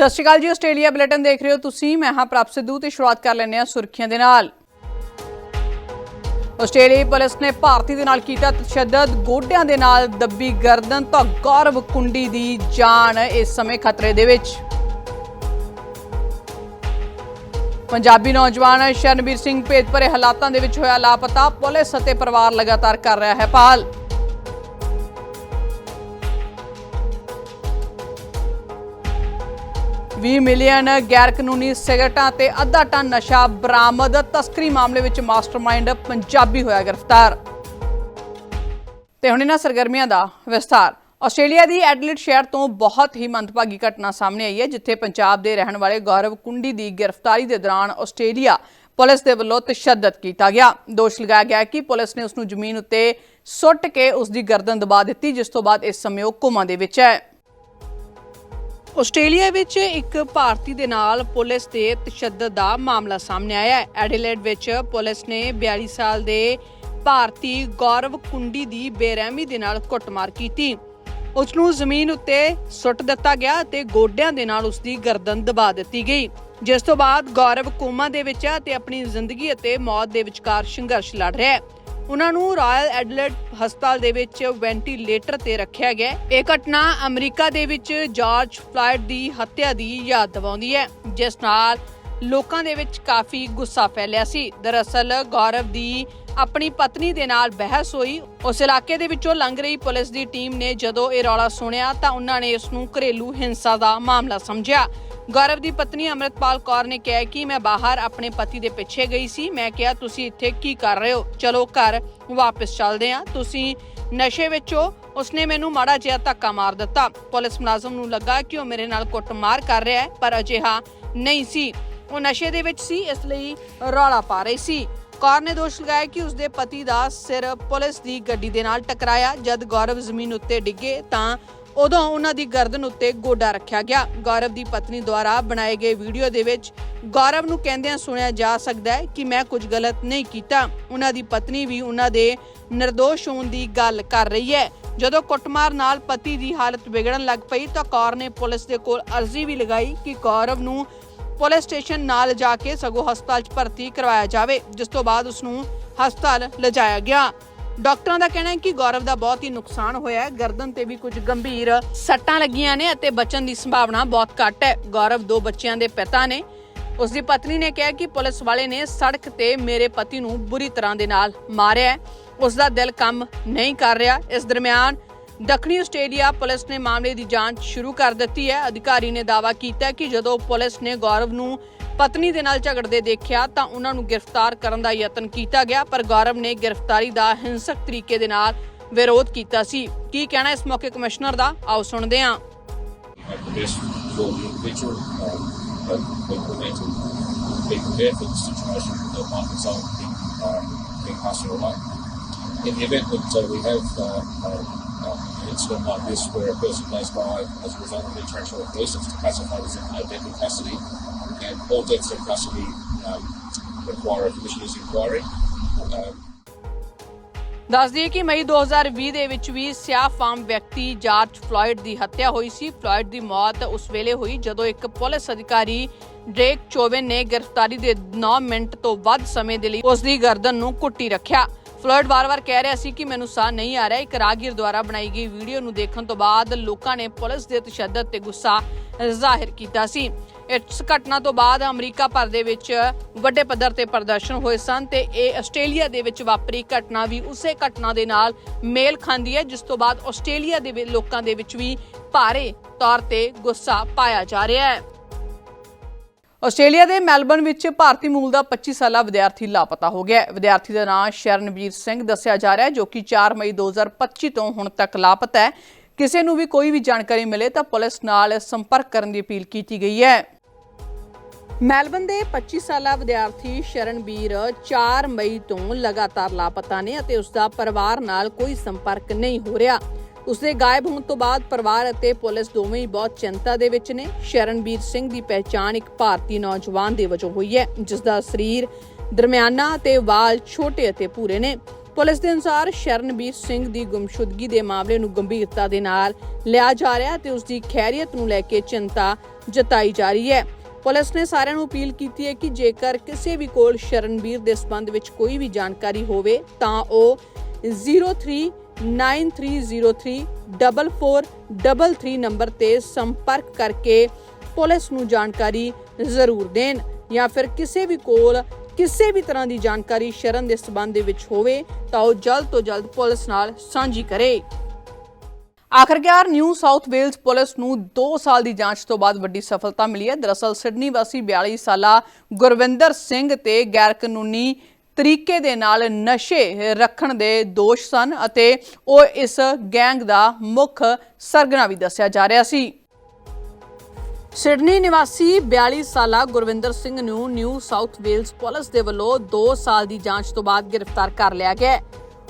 ਸਤਿ ਸ਼੍ਰੀ ਅਕਾਲ ਜੀ, Australia bulletin ਦੇਖ ਰਹੇ ਹੋ ਤੁਸੀਂ। ਮੈਂ ਹਾਂ ਪ੍ਰਭ ਸਿੱਧੂ ਤੇ ਸ਼ੁਰੂਆਤ ਕਰ ਲੈਂਦੇ ਹਾਂ ਸੁਰਖੀਆਂ ਦੇ ਨਾਲ। ਆਸਟ੍ਰੇਲੀਆਈ ਪੁਲਿਸ ਨੇ ਭਾਰਤੀ ਦੇ ਨਾਲ ਕੀਤਾ ਤਸ਼ੱਦਦ। ਗੋਡਿਆਂ ਦੇ ਨਾਲ ਦੱਬੀ ਗਰਦਨ ਤਾਂ ਗੌਰਵ ਕੁੰਡੀ ਦੀ ਜਾਨ ਇਸ ਸਮੇਂ ਖਤਰੇ ਦੇ ਵਿੱਚ। ਪੰਜਾਬੀ ਨੌਜਵਾਨ ਸ਼ਰਨਵੀਰ ਸਿੰਘ ਭੇਦ ਭਰੇ ਹਾਲਾਤਾਂ ਦੇ ਵਿੱਚ ਹੋਇਆ ਲਾਪਤਾ। ਪੁਲਿਸ ਅਤੇ ਪਰਿਵਾਰ ਲਗਾਤਾਰ ਕਰ ਰਿਹਾ ਹੈ ਭਾਲ। 20 ਮਿਲੀਅਨ ਗੈਰ ਕਾਨੂੰਨੀ ਸਿਗਰਟਾਂ ਤੇ ਅੱਧਾ ਟਨ ਨਸ਼ਾ ਬਰਾਮਦ, ਤਸਕਰੀ ਮਾਮਲੇ ਵਿੱਚ ਮਾਸਟਰਮਾਈਂਡ ਪੰਜਾਬੀ ਹੋਇਆ ਗ੍ਰਿਫਤਾਰ। ਤੇ ਹੁਣ ਇਹਨਾਂ ਸਰਗਰਮੀਆਂ ਦਾ ਵਿਸਥਾਰ। ਆਸਟ੍ਰੇਲੀਆ ਦੀ ਐਡਲੇਡ ਸ਼ਹਿਰ ਤੋਂ ਬਹੁਤ ਹੀ ਮੰਦਭਾਗੀ ਘਟਨਾ ਸਾਹਮਣੇ ਆਈ ਹੈ, ਜਿੱਥੇ ਪੰਜਾਬ ਦੇ ਰਹਿਣ ਵਾਲੇ ਗੌਰਵ ਕੁੰਡੀ ਦੀ ਗ੍ਰਿਫਤਾਰੀ ਦੇ ਦੌਰਾਨ ਆਸਟ੍ਰੇਲੀਆ ਪੁਲਿਸ ਦੇ ਵੱਲੋਂ ਤਸ਼ੱਦਦ ਕੀਤਾ ਗਿਆ। ਦੋਸ਼ ਲਗਾਇਆ ਗਿਆ ਕਿ ਪੁਲਿਸ ਨੇ ਉਸ ਨੂੰ ਜ਼ਮੀਨ ਉੱਤੇ ਸੁੱਟ ਕੇ ਉਸ ਦੀ ਗਰਦਨ ਦਬਾ ਦਿੱਤੀ, ਜਿਸ ਤੋਂ ਬਾਅਦ ਇਸ ਸਮੇਂ ਉਹ ਕੋਮਾ ਦੇ ਵਿੱਚ ਹੈ। ਆਸਟ੍ਰੇਲੀਆ ਵਿੱਚ ਇੱਕ ਭਾਰਤੀ ਦੇ ਨਾਲ ਪੁਲਿਸ ਦੇ ਤਸ਼ੱਦਦ ਦਾ ਮਾਮਲਾ ਸਾਹਮਣੇ ਆਇਆ ਹੈ। ਐਡੀਲੇਡ ਵਿੱਚ ਪੁਲਿਸ ਨੇ 42 ਸਾਲ ਦੇ ਭਾਰਤੀ ਗੌਰਵ ਕੁੰਡੀ ਦੀ ਬੇਰਹਿਮੀ ਦੇ ਨਾਲ ਕੁੱਟਮਾਰ ਕੀਤੀ। ਉਸ ਨੂੰ ਜ਼ਮੀਨ ਉੱਤੇ ਸੁੱਟ ਦਿੱਤਾ ਗਿਆ ਤੇ ਗੋਡਿਆਂ ਦੇ ਨਾਲ ਉਸ ਦੀ ਗਰਦਨ ਦਬਾ ਦਿੱਤੀ ਗਈ। ਜਿਸ ਤੋਂ ਬਾਅਦ ਗੌਰਵ ਕੋਮਾ ਦੇ ਵਿੱਚ ਹੈ ਤੇ ਆਪਣੀ ਜ਼ਿੰਦਗੀ ਅਤੇ ਮੌਤ ਦੇ ਵਿਚਕਾਰ ਸੰਘਰਸ਼ ਲੜ ਰਿਹਾ ਹੈ। ਉਹਨਾਂ ਨੂੰ ਰਾਇਲ ਐਡਲੇਡ ਹਸਪਤਾਲ ਦੇ ਵਿੱਚ ਵੈਂਟੀਲੇਟਰ ਤੇ ਰੱਖਿਆ ਗਿਆ ਇਹ ਘਟਨਾ ਅਮਰੀਕਾ ਦੇ ਵਿੱਚ ਜਾਰਜ ਫਲਾਇਡ ਦੀ ਹੱਤਿਆ ਦੀ ਯਾਦ ਦਿਵਾਉਂਦੀ ਹੈ, ਜਿਸ ਨਾਲ ਲੋਕਾਂ ਦੇ ਵਿੱਚ ਕਾਫੀ ਗੁੱਸਾ ਫੈਲਿਆ ਸੀ। ਦਰਅਸਲ ਗੌਰਵ ਦੀ ਆਪਣੀ ਪਤਨੀ ਦੇ ਨਾਲ ਬਹਿਸ ਹੋਈ। ਉਸ ਇਲਾਕੇ ਦੇ ਵਿੱਚੋਂ ਲੰਘ ਰਹੀ ਪੁਲਿਸ ਦੀ ਟੀਮ ਨੇ ਜਦੋਂ ਇਹ ਰੌਲਾ ਸੁਣਿਆ ਤਾਂ ਉਹਨਾਂ ਨੇ ਇਸ ਨੂੰ ਘਰੇਲੂ ਹਿੰਸਾ ਦਾ ਮਾਮਲਾ ਸਮਝਿਆ। ਗੌਰਵ ਦੀ ਪਤਨੀ ਅਮਰਿਤਪਾਲ ਕੌਰ ਨੇ ਕਿਹਾ ਕਿ ਮੈਂ ਬਾਹਰ ਆਪਣੇ ਪਤੀ ਦੇ ਪਿੱਛੇ ਗਈ ਸੀ। ਮੈਂ ਕਿਹਾ, ਤੁਸੀਂ ਇੱਥੇ ਕੀ ਕਰ ਰਹੇ ਹੋ? ਚਲੋ, ਘਰ ਵਾਪਸ ਚੱਲਦੇ ਹਾਂ। ਤੁਸੀਂ ਨਸ਼ੇ ਵਿੱਚ ਹੋ। ਉਸਨੇ ਮੈਨੂੰ ਮਾੜਾ ਜਿਹਾ ਧੱਕਾ ਮਾਰ ਦਿੱਤਾ। ਪੁਲਿਸ ਮੁਲਾਜ਼ਮ ਨੂੰ ਲੱਗਾ ਕਿ ਉਹ ਮੇਰੇ ਨਾਲ ਕੁੱਟਮਾਰ ਕਰ ਰਿਹਾ ਹੈ, ਪਰ ਅਜਿਹਾ ਨਹੀਂ ਸੀ। ਉਹ ਨਸ਼ੇ ਦੇ ਵਿੱਚ ਸੀ, ਇਸ ਲਈ ਰੌਲਾ ਪਾ ਰਹੀ ਸੀ। ਕੌਰ ਨੇ ਦੋਸ਼ ਲਗਾਇਆ ਕਿ ਉਸਦੇ ਪਤੀ ਦਾ ਸਿਰ ਪੁਲਿਸ ਦੀ ਗੱਡੀ ਦੇ ਨਾਲ ਟਕਰਾਇਆ। ਜਦ ਗੌਰਵ ਜ਼ਮੀਨ ਉੱਤੇ ਡਿੱਗੇ ਤਾਂ ਉਦੋਂ ਉਹਨਾਂ ਦੀ ਗਰਦਨ ਉੱਤੇ ਗੋਡਾ ਰੱਖਿਆ ਗਿਆ। ਗੌਰਵ ਦੀ ਪਤਨੀ ਦੁਆਰਾ ਬਣਾਏ ਗਏ ਵੀਡੀਓ ਦੇ ਵਿੱਚ ਗੌਰਵ ਨੂੰ ਕਹਿੰਦਿਆਂ ਸੁਣਿਆ ਜਾ ਸਕਦਾ ਹੈ ਕਿ ਮੈਂ ਕੁਝ ਗਲਤ ਨਹੀਂ ਕੀਤਾ। ਉਹਨਾਂ ਦੀ ਪਤਨੀ ਵੀ ਉਹਨਾਂ ਦੇ ਨਿਰਦੋਸ਼ ਹੋਣ ਦੀ ਗੱਲ ਕਰ ਰਹੀ ਹੈ। ਜਦੋਂ ਕੁੱਟਮਾਰ ਨਾਲ ਪਤੀ ਦੀ ਹਾਲਤ ਵਿਗੜਨ ਲੱਗ ਪਈ ਤਾਂ ਕੌਰ ਨੇ ਪੁਲਿਸ ਦੇ ਕੋਲ ਅਰਜ਼ੀ ਵੀ ਲਗਾਈ ਕਿ ਗੌਰਵ ਨੂੰ ਪੁਲਿਸ ਸਟੇਸ਼ਨ ਨਾਲ ਜਾ ਕੇ ਸਗੋ ਹਸਪਤਾਲ 'ਚ ਭਰਤੀ ਕਰਵਾਇਆ ਜਾਵੇ, ਜਿਸ ਤੋਂ ਬਾਅਦ ਉਸ ਨੂੰ ਹਸਪਤਾਲ ਲਿਜਾਇਆ ਗਿਆ। ਡਾਕਟਰਾਂ ਦਾ ਕਹਿਣਾ ਹੈ ਕਿ ਗੌਰਵ ਦਾ ਬਹੁਤ ਹੀ ਨੁਕਸਾਨ ਹੋਇਆ ਹੈ। ਗਰਦਨ ਤੇ ਵੀ ਕੁਝ ਗੰਭੀਰ ਸੱਟਾਂ ਲੱਗੀਆਂ ਨੇ ਅਤੇ ਬਚਣ ਦੀ ਸੰਭਾਵਨਾ ਬਹੁਤ ਘੱਟ ਹੈ। ਗੌਰਵ ਦੋ ਬੱਚਿਆਂ ਦੇ ਪਿਤਾ ਨੇ। ਉਸ ਦੀ ਪਤਨੀ ਨੇ ਕਿਹਾ ਕਿ ਪੁਲਿਸ ਵਾਲੇ ਨੇ ਸੜਕ ਤੇ ਮੇਰੇ ਪਤੀ ਨੂੰ ਬੁਰੀ ਤਰ੍ਹਾਂ ਦੇ ਨਾਲ ਮਾਰਿਆ ਹੈ। ਉਸ ਦਾ ਦਿਲ ਕੰਮ ਨਹੀਂ ਕਰ ਰਿਹਾ। ਇਸ ਦਰਮਿਆਨ ਦੱਖਣੀ ਆਸਟ੍ਰੇਲੀਆ ਪੁਲਿਸ ਨੇ ਮਾਮਲੇ ਦੀ ਜਾਂਚ ਸ਼ੁਰੂ ਕਰ ਦਿੱਤੀ ਹੈ। ਅਧਿਕਾਰੀ ਨੇ ਦਾਅਵਾ ਕੀਤਾ ਕਿ ਜਦੋਂ ਪੁਲਿਸ ਨੇ ਗੌਰਵ ਨੂੰ ਪਤਨੀ ਦੇ ਨਾਲ ਝਗੜਦੇ ਦੇਖਿਆ ਤਾਂ ਉਹਨਾਂ ਨੂੰ ਗ੍ਰਿਫਤਾਰ ਕਰਨ ਦਾ ਯਤਨ ਕੀਤਾ ਗਿਆ ਪਰ ਗੌਰਵ ਨੇ ਗ੍ਰਿਫਤਾਰੀ ਦਾ ਹਿੰਸਕ ਤਰੀਕੇ ਦੇ ਨਾਲ ਵਿਰੋਧ ਕੀਤਾ ਸੀ ਕੀ ਕਹਿਣਾ ਇਸ ਮੌਕੇ ਕਮਿਸ਼ਨਰ ਦਾ ਆਓ ਸੁਣਦੇ ਹਾਂ have the best for the individual, um, but we will need to be prepared for the situation that might result in um, being passed away. In the event that uh, we have uh, uh, an incident like this where a person goes by as a result of interaction with police, it's classified as a death in custody, and all deaths in custody um, require a commissioner's inquiry. Um, ਦੱਸ ਦਈਏ ਕਿ ਮਈ 2020 ਦੇ ਵਿੱਚ ਵੀ ਸਿਆਹ ਫਾਰਮ ਵਿਅਕਤੀ George Floyd ਦੀ ਹੱਤਿਆ ਹੋਈ ਸੀ ਫਲੋਇਡ ਦੀ ਮੌਤ ਉਸ ਵੇਲੇ ਹੋਈ ਜਦੋਂ ਇੱਕ ਪੁਲਿਸ ਅਧਿਕਾਰੀ ਡ੍ਰੇਕ ਚੋਵਨ ਨੇ ਗ੍ਰਿਫਤਾਰੀ ਦੇ 9 ਮਿੰਟ ਤੋਂ ਵੱਧ ਸਮੇਂ ਦੇ ਲਈ ਉਸ ਦੀ ਗਰਦਨ ਨੂੰ ਕੁੱਟੀ ਰੱਖਿਆ ਫਲੋਇਡ ਵਾਰ-ਵਾਰ ਕਹਿ ਰਿਹਾ ਸੀ ਕਿ ਮੈਨੂੰ ਸਾਹ ਨਹੀਂ ਆ ਰਿਹਾ। ਇੱਕ ਰਾਗੀਰ ਦੁਆਰਾ ਬਣਾਈ ਗਈ ਵੀਡੀਓ ਨੂੰ ਦੇਖਣ ਤੋਂ ਬਾਅਦ ਲੋਕਾਂ ਨੇ ਪੁਲਿਸ ਦੇ ਤਸ਼ੱਦਦ ਤੇ ਗੁੱਸਾ ਜ਼ਾਹਿਰ ਕੀਤਾ ਸੀ। ਇਸ ਘਟਨਾ ਤੋਂ ਬਾਅਦ ਅਮਰੀਕਾ ਭਰ ਦੇ ਵਿੱਚ ਵੱਡੇ ਪੱਧਰ ਤੇ ਪ੍ਰਦਰਸ਼ਨ ਹੋਏ ਸਨ ਤੇ ਇਹ ਆਸਟ੍ਰੇਲੀਆ ਦੇ ਵਿੱਚ ਵਾਪਰੀ ਘਟਨਾ ਵੀ ਉਸੇ ਘਟਨਾ ਦੇ ਨਾਲ ਮੇਲ ਖਾਂਦੀ ਹੈ, ਜਿਸ ਤੋਂ ਬਾਅਦ ਆਸਟ੍ਰੇਲੀਆ ਦੇ ਲੋਕਾਂ ਦੇ ਵਿੱਚ ਵੀ ਭਾਰੇ ਤੌਰ ਤੇ ਗੁੱਸਾ ਪਾਇਆ ਜਾ ਰਿਹਾ ਹੈ। ਆਸਟ੍ਰੇਲੀਆ ਦੇ ਮੈਲਬਨ ਵਿੱਚ ਭਾਰਤੀ ਮੂਲ ਦਾ 25 ਸਾਲਾ ਵਿਦਿਆਰਥੀ ਲਾਪਤਾ ਹੋ ਗਿਆ ਹੈ। ਵਿਦਿਆਰਥੀ ਦਾ ਨਾਮ ਸ਼ਰਨਵੀਰ ਸਿੰਘ ਦੱਸਿਆ ਜਾ ਰਿਹਾ ਹੈ, ਜੋ ਕਿ 4 ਮਈ 2025 ਤੋਂ ਹੁਣ ਤੱਕ ਲਾਪਤਾ ਹੈ। ਕਿਸੇ ਨੂੰ ਵੀ ਕੋਈ ਵੀ ਜਾਣਕਾਰੀ ਮਿਲੇ ਤਾਂ ਪੁਲਿਸ ਨਾਲ ਸੰਪਰਕ ਕਰਨ ਦੀ ਅਪੀਲ ਕੀਤੀ ਗਈ ਹੈ। ਮੈਲਬਨ ਦੇ 25 ਸਾਲਾ ਵਿਦਿਆਰਥੀ ਸ਼ਰਨਵੀਰ 4 ਮਈ ਤੋਂ ਲਗਾਤਾਰ ਲਾਪਤਾ ਨੇ ਅਤੇ ਉਸ ਦਾ ਪਰਿਵਾਰ ਨਾਲ ਕੋਈ ਸੰਪਰਕ ਨਹੀਂ ਹੋ ਰਿਹਾ। ਉਸਦੇ ਗਾਇਬ ਹੋਣ ਤੋਂ ਬਾਅਦ ਪਰਿਵਾਰ ਅਤੇ ਪੁਲਿਸ ਦੋਵੇਂ ਹੀ ਬਹੁਤ ਚਿੰਤਾ ਦੇ ਵਿੱਚ ਨੇ। ਸ਼ਰਨਬੀਰ ਸਿੰਘ ਦੀ ਪਹਿਚਾਣ ਇੱਕ ਭਾਰਤੀ ਨੌਜਵਾਨ ਦੇ ਵਜੋਂ ਹੋਈ ਹੈ ਜਿਸ ਦਾ ਸਰੀਰ ਦਰਮਿਆਨਾ ਅਤੇ ਵਾਲ ਛੋਟੇ ਅਤੇ ਪੂਰੇ ਨੇ। ਪੁਲਿਸ ਦੇ ਅਨੁਸਾਰ ਸ਼ਰਨਬੀਰ ਸਿੰਘ ਦੀ ਗੁੰਮਸ਼ੁਦਗੀ ਦੇ ਮਾਮਲੇ ਨੂੰ ਗੰਭੀਰਤਾ ਦੇ ਨਾਲ ਲਿਆ ਜਾ ਰਿਹਾ ਤੇ ਉਸ ਦੀ ਖੈਰੀਅਤ ਨੂੰ ਲੈ ਕੇ ਚਿੰਤਾ ਜਤਾਈ ਜਾ ਰਹੀ ਹੈ। ਪੁਲਿਸ ਨੇ ਸਾਰਿਆਂ ਨੂੰ ਅਪੀਲ ਕੀਤੀ ਹੈ ਕਿ ਜੇਕਰ ਕਿਸੇ ਵੀ ਕੋਲ ਸ਼ਰਨਬੀਰ ਦੇ ਸੰਬੰਧ ਵਿੱਚ ਕੋਈ ਵੀ ਜਾਣਕਾਰੀ ਹੋਵੇ, ਤਾਂ ਉਹ 0393034433 ਨੰਬਰ ਤੇ ਸੰਪਰਕ ਕਰਕੇ ਪੁਲਿਸ ਨੂੰ ਜਾਣਕਾਰੀ ਜ਼ਰੂਰ ਦੇਣ ਜਾਂ ਫਿਰ ਕਿਸੇ ਵੀ ਕੋਲ ਕਿਸੇ ਵੀ ਤਰ੍ਹਾਂ ਦੀ ਜਾਣਕਾਰੀ ਸ਼ਰਨ ਦੇ ਸਬੰਧ ਦੇ ਵਿੱਚ ਹੋਵੇ ਤਾਂ ਉਹ ਜਲਦ ਤੋਂ ਜਲਦ ਪੁਲਿਸ ਨਾਲ ਸਾਂਝੀ ਕਰੇ। ਆਖਰਕਾਰ ਨਿਊ ਸਾਊਥ ਵੇਲਜ਼ ਪੁਲਿਸ ਨੂੰ 2 ਸਾਲ ਦੀ ਜਾਂਚ ਤੋਂ ਬਾਅਦ ਵੱਡੀ ਸਫਲਤਾ ਮਿਲੀ ਹੈ। ਦਰਅਸਲ ਸਿਡਨੀ ਵਾਸੀ 42 ਸਾਲਾ ਗੁਰਵਿੰਦਰ ਸਿੰਘ ਤੇ ਗੈਰ ਕਾਨੂੰਨੀ ਤਰੀਕੇ ਦੇ ਨਾਲ ਨਸ਼ੇ ਰੱਖਣ ਦੇ ਦੋਸ਼ ਸਨ ਅਤੇ ਉਹ ਇਸ ਗੈਂਗ ਦਾ ਮੁੱਖ ਸਰਗਨਾ ਵੀ ਦੱਸਿਆ ਜਾ ਰਿਹਾ ਸੀ। ਸਿਡਨੀ ਨਿਵਾਸੀ 42 ਸਾਲਾ ਗੁਰਵਿੰਦਰ ਸਿੰਘ ਨੂੰ ਨਿਊ ਸਾਊਥ ਵੇਲਜ਼ ਪੁਲਿਸ ਦੇ ਵੱਲੋਂ 2 ਸਾਲ ਦੀ ਜਾਂਚ ਤੋਂ ਬਾਅਦ ਗ੍ਰਿਫਤਾਰ ਕਰ ਲਿਆ ਗਿਆ ਹੈ।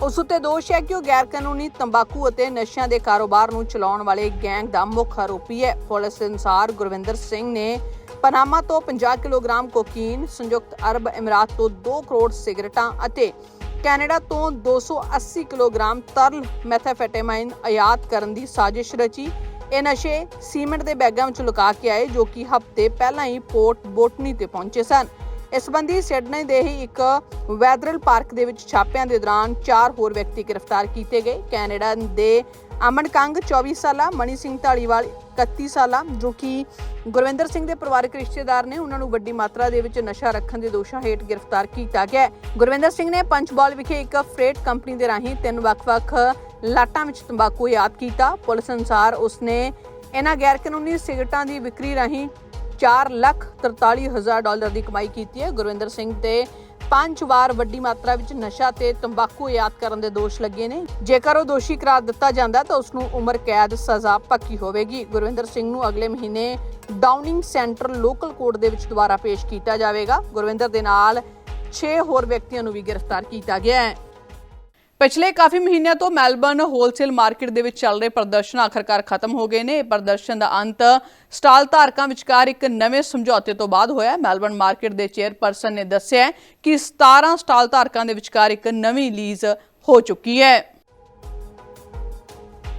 ਉਸ ਉੱਤੇ ਦੋਸ਼ ਹੈ ਕਿ ਉਹ ਗੈਰ ਕਾਨੂੰਨੀ ਤੰਬਾਕੂ ਅਤੇ ਨਸ਼ਿਆਂ ਦੇ ਕਾਰੋਬਾਰ ਨੂੰ ਚਲਾਉਣ ਵਾਲੇ ਗੈਂਗ ਦਾ ਮੁੱਖ ਆਰੋਪੀ ਹੈ। ਪੁਲਿਸ ਅਨੁਸਾਰ ਗੁਰਵਿੰਦਰ ਸਿੰਘ ਨੇ ਪਨਾਮਾ ਤੋਂ 50 ਕਿਲੋਗ੍ਰਾਮ ਕੋਕੀਨ, ਸੰਯੁਕਤ ਅਰਬ ਅਮੀਰਾਤ ਤੋਂ 2 ਕਰੋੜ ਸਿਗਰਟਾਂ ਅਤੇ ਕੈਨੇਡਾ ਤੋਂ 280 ਕਿਲੋਗ੍ਰਾਮ ਤਰਲ ਮੈਥਾਫੈਟਾਮਾਈਨ ਆਯਾਤ ਕਰਨ ਦੀ ਸਾਜ਼ਿਸ਼ ਰਚੀ। ਇਹ ਨਸ਼ੇ ਸੀਮੈਂਟ ਦੇ ਬੈਗਾਂ ਵਿੱਚ ਲੁਕਾ ਕੇ ਆਏ, ਜੋ ਕਿ ਹਫ਼ਤੇ ਪਹਿਲਾਂ ਹੀ ਪੋਰਟ ਬੋਟਨੀ ਤੇ ਪਹੁੰਚੇ ਸਨ। ਇਸ ਸੰਬੰਧੀ ਸਿਡਨੀ ਦੇ ਹੀ ਇੱਕ ਵੈਦਰਲ ਪਾਰਕ ਦੇ ਵਿੱਚ ਛਾਪਿਆਂ ਦੇ ਦੌਰਾਨ ਚਾਰ ਹੋਰ ਵਿਅਕਤੀ ਗ੍ਰਿਫਤਾਰ ਕੀਤੇ ਗਏ। ਕੈਨੇਡਾ ਦੇ ਅਮਨ ਕੰਗ 24 ਸਾਲਾ ਮਣੀ ਸਿੰਘ ਢਾਲੀਵਾਲ 31 ਸਾਲਾ, ਜੋ ਕਿ ਗੁਰਵਿੰਦਰ ਸਿੰਘ ਦੇ ਪਰਿਵਾਰਕ ਰਿਸ਼ਤੇਦਾਰ ਨੇ, ਉਹਨਾਂ ਨੂੰ ਵੱਡੀ ਮਾਤਰਾ ਦੇ ਵਿੱਚ ਨਸ਼ਾ ਰੱਖਣ ਦੇ ਦੋਸ਼ਾਂ ਹੇਠ ਗ੍ਰਿਫਤਾਰ ਕੀਤਾ ਗਿਆ ਗੁਰਵਿੰਦਰ ਸਿੰਘ ਨੇ ਪੰਚਬਾਲ ਵਿਖੇ ਇੱਕ ਫਰੇਟ ਕੰਪਨੀ ਦੇ ਰਾਹੀਂ ਤਿੰਨ ਵੱਖ-ਵੱਖ ਲਾਟਾਂ ਵਿੱਚ ਤੰਬਾਕੂ ਯਾਦ ਕੀਤਾ। ਪੁਲਿਸ ਅਨੁਸਾਰ ਉਸਨੇ ਇਹਨਾਂ ਗੈਰ ਕਾਨੂੰਨੀ ਸਿਗਰਟਾਂ ਦੀ ਵਿਕਰੀ ਰਾਹੀਂ 4 ਲੱਖ 43 ਹਜ਼ਾਰ ਡਾਲਰ ਦੀ ਕਮਾਈ ਕੀਤੀ ਹੈ। ਗੁਰਵਿੰਦਰ ਸਿੰਘ ਤੇ ਪੰਜ ਵਾਰ ਵੱਡੀ ਮਾਤਰਾ ਵਿੱਚ ਨਸ਼ਾ ਤੇ ਤੰਬਾਕੂ ਆਯਾਤ ਕਰਨ ਦੇ ਦੋਸ਼ ਲੱਗੇ ਨੇ। ਜੇਕਰ ਉਹ ਦੋਸ਼ੀ ਕਰਾਰ ਦਿੱਤਾ ਜਾਂਦਾ ਤਾਂ ਉਸ ਨੂੰ ਉਮਰ ਕੈਦ ਸਜ਼ਾ ਪੱਕੀ ਹੋਵੇਗੀ। ਗੁਰਵਿੰਦਰ ਸਿੰਘ ਨੂੰ ਅਗਲੇ ਮਹੀਨੇ ਡਾਊਨਿੰਗ ਸੈਂਟਰ ਲੋਕਲ ਕੋਰਟ ਦੇ ਵਿੱਚ ਦੁਬਾਰਾ ਪੇਸ਼ ਕੀਤਾ ਜਾਵੇਗਾ। ਗੁਰਵਿੰਦਰ ਦੇ ਨਾਲ 6 ਹੋਰ ਵਿਅਕਤੀਆਂ ਨੂੰ ਵੀ ਗ੍ਰਿਫਤਾਰ ਕੀਤਾ ਗਿਆ ਹੈ। ਪਿਛਲੇ ਕਾਫੀ ਮਹੀਨਿਆਂ ਤੋਂ ਮੈਲਬਰਨ ਹੋਲਸੇਲ ਮਾਰਕੀਟ ਦੇ ਵਿੱਚ ਚੱਲ ਰਹੇ ਪ੍ਰਦਰਸ਼ਨ ਆਖਰਕਾਰ ਖਤਮ ਹੋ ਗਏ ਨੇ। ਇਹ ਪ੍ਰਦਰਸ਼ਨ ਦਾ ਅੰਤ ਸਟਾਲ ਧਾਰਕਾਂ ਵਿਚਕਾਰ ਇੱਕ ਨਵੇਂ ਸਮਝੌਤੇ ਤੋਂ ਬਾਅਦ ਹੋਇਆ ਮੈਲਬਰਨ ਮਾਰਕੀਟ ਦੇ ਚੇਅਰਪਰਸਨ ਨੇ ਦੱਸਿਆ ਕਿ 17 ਸਟਾਲ ਧਾਰਕਾਂ ਦੇ ਵਿਚਕਾਰ ਇੱਕ ਨਵੀਂ ਲੀਜ਼ ਹੋ ਚੁੱਕੀ ਹੈ।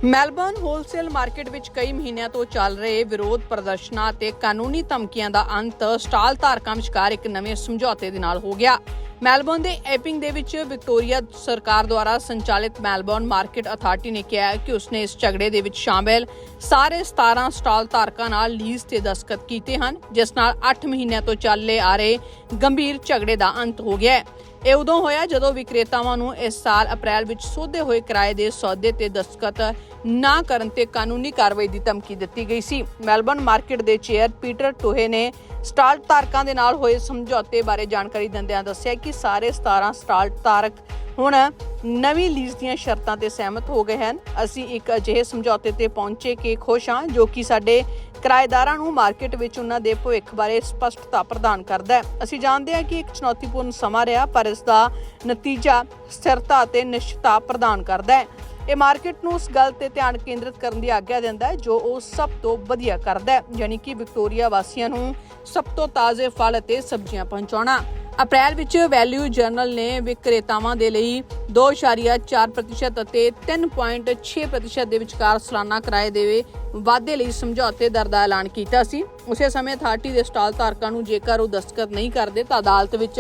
ਮੈਲਬਰਨ ਹੋਲਸੇਲ ਮਾਰਕੀਟ ਵਿੱਚ ਕਈ ਮਹੀਨਿਆਂ ਤੋਂ ਚੱਲ ਰਹੇ ਵਿਰੋਧ ਪ੍ਰਦਰਸ਼ਨਾਂ ਤੇ ਕਾਨੂੰਨੀ ਧਮਕੀਆਂ ਦਾ ਅੰਤ ਸਟਾਲ ਧਾਰਕਾਂ ਵਿਚਕਾਰ ਇੱਕ ਨਵੇਂ ਸਮਝੌਤੇ ਦੇ ਨਾਲ ਹੋ ਗਿਆ। ਮੈਲਬਰਨ ਦੇ ਐਪਿੰਗ ਦੇ ਵਿੱਚ ਵਿਕਟੋਰੀਆ ਸਰਕਾਰ ਦੁਆਰਾ ਸੰਚਾਲਿਤ ਮੈਲਬਰਨ ਮਾਰਕੀਟ ਅਥਾਰਟੀ ਨੇ ਕਿਹਾ ਕਿ ਉਸਨੇ ਇਸ ਝਗੜੇ ਦੇ ਵਿੱਚ ਸ਼ਾਮਿਲ ਸਾਰੇ 17 ਸਟਾਲ ਧਾਰਕਾਂ ਨਾਲ ਲੀਜ਼ ਤੇ ਦਸਤਖਤ ਕੀਤੇ ਹਨ, ਜਿਸ ਨਾਲ 8 ਮਹੀਨਿਆਂ ਤੋਂ ਚੱਲੇ ਆ ਰਹੇ ਗੰਭੀਰ ਝਗੜੇ ਦਾ ਅੰਤ ਹੋ ਗਿਆ ਹੈ। ਇਹ ਉਦੋਂ ਹੋਇਆ ਜਦੋਂ ਵਿਕਰੇਤਾਵਾਂ ਨੂੰ ਇਸ ਸਾਲ ਅਪ੍ਰੈਲ ਵਿੱਚ ਸੋਧੇ ਹੋਏ ਕਿਰਾਏ ਦੇ ਸੌਦੇ ਤੇ ਦਸਤਖਤ ਨਾ ਕਰਨ ਤੇ ਕਾਨੂੰਨੀ ਕਾਰਵਾਈ ਦੀ ਧਮਕੀ ਦਿੱਤੀ ਗਈ ਸੀ। ਮੈਲਬਰਨ ਮਾਰਕੀਟ ਦੇ ਚੇਅਰ ਪੀਟਰ ਟੋਹੇ ਨੇ ਸਟਾਲ ਧਾਰਕਾਂ ਦੇ ਨਾਲ ਹੋਏ ਸਮਝੌਤੇ ਬਾਰੇ ਜਾਣਕਾਰੀ ਦਿੰਦਿਆਂ ਦੱਸਿਆ ਕਿ ਸਾਰੇ 17 ਸਟਾਲ ਧਾਰਕ ਹੁਣ ਨਵੀਂ ਲੀਜ਼ ਦੀਆਂ ਸ਼ਰਤਾਂ ਤੇ ਸਹਿਮਤ ਹੋ ਗਏ ਹਨ। ਅਸੀਂ ਇੱਕ ਅਜਿਹੇ ਸਮਝੌਤੇ ਤੇ ਪਹੁੰਚੇ ਕਿ ਖੁਸ਼ ਹਾਂ ਜੋ ਕਿ ਸਾਡੇ ਕਿਰਾਏਦਾਰਾਂ ਨੂੰ ਮਾਰਕੀਟ ਵਿੱਚ ਉਹਨਾਂ ਦੇ ਭਵਿੱਖ ਬਾਰੇ ਸਪਸ਼ਟਤਾ ਪ੍ਰਦਾਨ ਕਰਦਾ ਹੈ। ਅਸੀਂ ਜਾਣਦੇ ਹਾਂ ਕਿ ਇੱਕ ਚੁਣੌਤੀਪੂਰਨ ਸਮਾਂ ਰਿਹਾ, ਪਰ ਇਸ ਦਾ ਨਤੀਜਾ ਸਥਿਰਤਾ ਅਤੇ ਨਿਸ਼ਚਿਤਤਾ ਪ੍ਰਦਾਨ ਕਰਦਾ ਹੈ। ਇਹ ਮਾਰਕੀਟ ਨੂੰ ਉਸ ਗੱਲ ਤੇ ਧਿਆਨ ਕੇਂਦਰਿਤ ਕਰਨ ਦੀ ਆਗਿਆ ਦਿੰਦਾ ਹੈ, ਜੋ ਉਹ ਸਭ ਤੋਂ ਵਧੀਆ ਕਰਦਾ ਹੈ, ਯਾਨੀ ਕਿ ਵਿਕਟੋਰੀਆ ਵਾਸੀਆਂ ਨੂੰ ਸਭ ਤੋਂ ਤਾਜ਼ੇ ਫਲ ਅਤੇ ਸਬਜ਼ੀਆਂ ਪਹੁੰਚਾਉਣਾ। ਅਪ੍ਰੈਲ ਵਿੱਚ ਵੈਲਿਊ ਜਰਨਲ ਨੇ ਵਿਕਰੇਤਾਵਾਂ ਦੇ ਲਈ 2.4% ਅਤੇ 3.6% ਦੇ ਵਿਚਕਾਰ ਸਾਲਾਨਾ ਕਿਰਾਏ ਦੇ ਵਾਧੇ ਲਈ ਸਮਝੌਤੇ ਦਰ ਦਾ ਐਲਾਨ ਕੀਤਾ ਸੀ। ਉਸੇ ਸਮੇਂ ਅਥਾਰਟੀ ਦੇ ਸਟਾਲ ਧਾਰਕਾਂ ਨੂੰ ਜੇਕਰ ਉਹ ਦਸਤਖਤ ਨਹੀਂ ਕਰਦੇ ਤਾਂ ਅਦਾਲਤ ਵਿੱਚ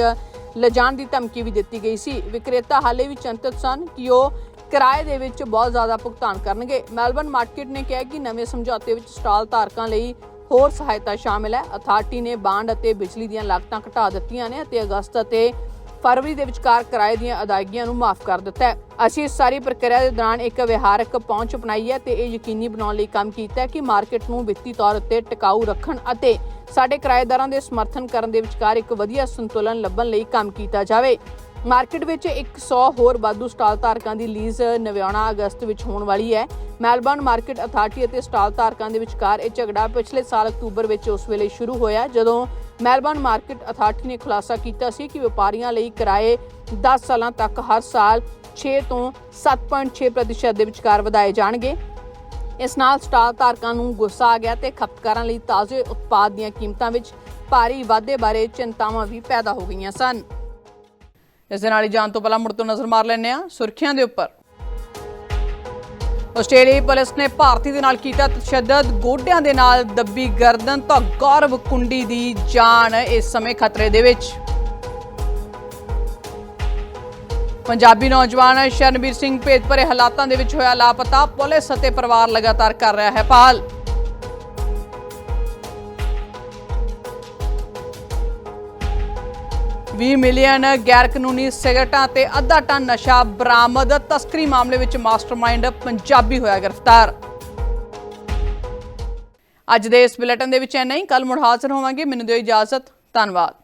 ਲਿਜਾਣ ਦੀ ਧਮਕੀ ਵੀ ਦਿੱਤੀ ਗਈ ਸੀ। ਵਿਕਰੇਤਾ ਹਾਲੇ ਵੀ ਚਿੰਤਤ ਸਨ ਕਿ ਉਹ ਕਿਰਾਏ ਦੇ ਵਿੱਚ ਬਹੁਤ ਜ਼ਿਆਦਾ ਭੁਗਤਾਨ ਕਰਨਗੇ। ਮੈਲਬਰਨ ਮਾਰਕੀਟ ਨੇ ਕਿਹਾ ਕਿ ਨਵੇਂ ਸਮਝੌਤੇ ਵਿੱਚ ਸਟਾਲ ਧਾਰਕਾਂ ਲਈ ਹੋਰ ਸਹਾਇਤਾ ਸ਼ਾਮਿਲ ਹੈ। ਅਥਾਰਟੀ ਨੇ ਬਾਂਡ ਅਤੇ ਬਿਜਲੀ ਦੀਆਂ ਲਾਗਤਾਂ ਘਟਾ ਦਿੱਤੀਆਂ ਨੇ ਅਤੇ ਅਗਸਤ ਅਤੇ ਫਰਵਰੀ ਦੇ ਵਿਚਕਾਰ ਕਿਰਾਏ ਦੀਆਂ ਅਦਾਇਗੀਆਂ ਨੂੰ ਮਾਫ ਕਰ ਦਿੱਤਾ ਹੈ। ਅਸੀਂ ਇਸ ਸਾਰੀ ਪ੍ਰਕਿਰਿਆ ਦੇ ਦੌਰਾਨ ਇੱਕ ਵਿਹਾਰਕ ਪਹੁੰਚ ਅਪਣਾਈ ਹੈ ਤੇ ਇਹ ਯਕੀਨੀ ਬਣਾਉਣ ਲਈ ਕੰਮ ਕੀਤਾ ਹੈ ਕਿ ਮਾਰਕੀਟ ਨੂੰ ਵਿੱਤੀ ਤੌਰ ਉੱਤੇ ਟਿਕਾਊ ਰੱਖਣ ਅਤੇ ਸਾਡੇ ਕਿਰਾਏਦਾਰਾਂ ਦੇ ਸਮਰਥਨ ਕਰਨ ਦੇ ਵਿਚਕਾਰ ਇੱਕ ਵਧੀਆ ਸੰਤੁਲਨ ਲੱਭਣ ਲਈ ਕੰਮ ਕੀਤਾ ਜਾਵੇ। ਮਾਰਕੀਟ ਵਿੱਚ 100 ਹੋਰ ਵਾਧੂ ਸਟਾਲ ਧਾਰਕਾਂ ਦੀ ਲੀਜ਼ ਨਵਿਆਉਣਾ ਅਗਸਤ ਵਿੱਚ ਹੋਣ ਵਾਲੀ ਹੈ। ਮੈਲਬਰਨ ਮਾਰਕੀਟ ਅਥਾਰਟੀ ਅਤੇ ਸਟਾਲ ਧਾਰਕਾਂ ਦੇ ਵਿਚਕਾਰ ਇਹ ਝਗੜਾ ਪਿਛਲੇ ਸਾਲ ਅਕਤੂਬਰ ਵਿੱਚ ਉਸ ਵੇਲੇ ਸ਼ੁਰੂ ਹੋਇਆ, ਜਦੋਂ ਮੈਲਬਰਨ ਮਾਰਕੀਟ ਅਥਾਰਟੀ ਨੇ ਖੁਲਾਸਾ ਕੀਤਾ ਸੀ ਕਿ ਵਪਾਰੀਆਂ ਲਈ ਕਿਰਾਏ 10 ਸਾਲਾਂ ਤੱਕ ਹਰ ਸਾਲ 6 ਤੋਂ 7.6% ਦੇ ਵਿਚਕਾਰ ਵਧਾਏ ਜਾਣਗੇ। ਇਸ ਨਾਲ ਸਟਾਲ ਧਾਰਕਾਂ ਨੂੰ ਗੁੱਸਾ ਆ ਗਿਆ ਤੇ ਖਪਤਕਾਰਾਂ ਲਈ ਤਾਜ਼ੇ ਉਤਪਾਦ ਦੀਆਂ ਕੀਮਤਾਂ ਵਿੱਚ ਭਾਰੀ ਵਾਧੇ ਬਾਰੇ ਚਿੰਤਾਵਾਂ ਵੀ ਪੈਦਾ ਹੋ ਗਈਆਂ ਸਨ। ਇਸ ਦੇ ਨਾਲ ਹੀ ਜਾਣ ਤੋਂ ਪਹਿਲਾਂ ਮੁੜ ਨਜ਼ਰ ਮਾਰ ਲੈਣੇ ਆ ਸੁਰਖੀਆਂ ਦੇ ਉੱਪਰ। ਆਸਟ੍ਰੇਲੀਆਈ ਪੁਲਿਸ ਨੇ ਭਾਰਤੀ ਦੇ ਨਾਲ ਕੀਤਾ ਤਸ਼ੱਦਦ, ਗੋਡਿਆਂ ਦੇ ਨਾਲ ਦੱਬੀ ਗਰਦਨ ਤੋਂ ਗੌਰਵ ਕੁੰਡੀ ਦੀ ਜਾਨ ਇਸ ਸਮੇਂ ਖਤਰੇ ਦੇ ਵਿੱਚ। ਪੰਜਾਬੀ ਨੌਜਵਾਨ ਸ਼ਰਨਬੀਰ ਸਿੰਘ ਭੇਦ ਭਰੇ ਹਾਲਾਤਾਂ ਦੇ ਵਿੱਚ ਹੋਇਆ ਲਾਪਤਾ, ਪੁਲਿਸ ਅਤੇ ਪਰਿਵਾਰ ਲਗਾਤਾਰ ਕਰ ਰਿਹਾ ਹੈ ਪਾਲ 20 ਮਿਲੀਅਨ ਗੈਰ ਕਾਨੂੰਨੀ ਸਿਗਰਟਾਂ ਤੇ ਅੱਧਾ ਟਨ ਨਸ਼ਾ ਬਰਾਮਦ, ਤਸਕਰੀ ਮਾਮਲੇ ਵਿੱਚ ਮਾਸਟਰਮਾਈਂਡ ਪੰਜਾਬੀ ਹੋਇਆ ਗ੍ਰਿਫਤਾਰ। ਅੱਜ ਦੇ ਇਸ ਬੁਲੇਟਨ ਦੇ ਵਿੱਚ ਇੰਨਾ ਹੀ। ਕੱਲ ਮੁੜ ਹਾਜ਼ਰ ਹੋਵਾਂਗੇ। ਮੈਨੂੰ ਦਿਓ ਇਜਾਜ਼ਤ। ਧੰਨਵਾਦ।